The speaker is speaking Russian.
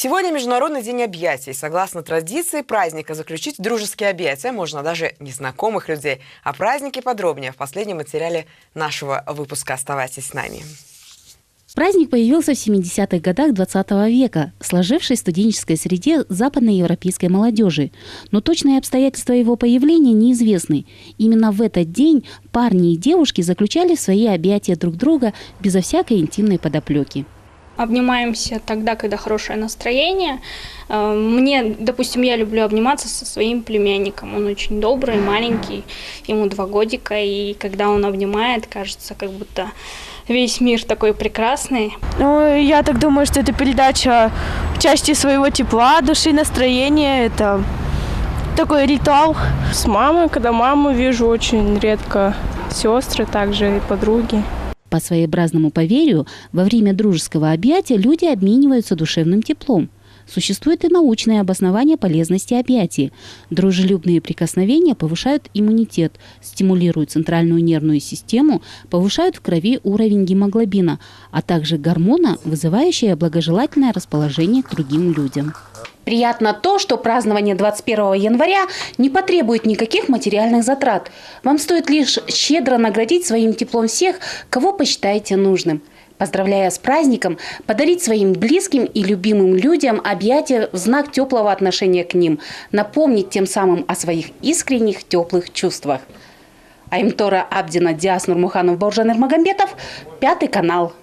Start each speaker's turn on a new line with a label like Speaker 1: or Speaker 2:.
Speaker 1: Сегодня Международный день объятий. Согласно традиции праздника, заключить дружеские объятия можно даже незнакомых людей. О празднике подробнее в последнем материале нашего выпуска. Оставайтесь с нами.
Speaker 2: Праздник появился в 70-х годах 20 века, сложившись студенческой среде западноевропейской молодежи. Но точные обстоятельства его появления неизвестны. Именно в этот день парни и девушки заключали свои объятия друг друга безо всякой интимной подоплеки.
Speaker 3: Обнимаемся тогда, когда хорошее настроение. Э, Мне, допустим, я люблю обниматься со своим племянником. Он очень добрый, маленький, ему два годика, и когда он обнимает, кажется, как будто весь мир такой прекрасный.
Speaker 4: Ну, я так думаю, что это передача части своего тепла, души, настроения. Это такой ритуал.
Speaker 5: С мамой, когда маму вижу, очень редко. Сестры также и подруги.
Speaker 2: По своеобразному поверью, во время дружеского объятия люди обмениваются душевным теплом. Существует и научное обоснование полезности объятий. Дружелюбные прикосновения повышают иммунитет, стимулируют центральную нервную систему, повышают в крови уровень гемоглобина, а также гормона, вызывающие благожелательное расположение к другим людям. Приятно то, что празднование 21 января не потребует никаких материальных затрат. Вам стоит лишь щедро наградить своим теплом всех, кого посчитаете нужным. Поздравляя с праздником, подарить своим близким и любимым людям объятия в знак теплого отношения к ним, напомнить тем самым о своих искренних теплых чувствах. Аймтора Абдина, Диас Нурмуханов, Бауржан Эрмагомбетов, Пятый канал.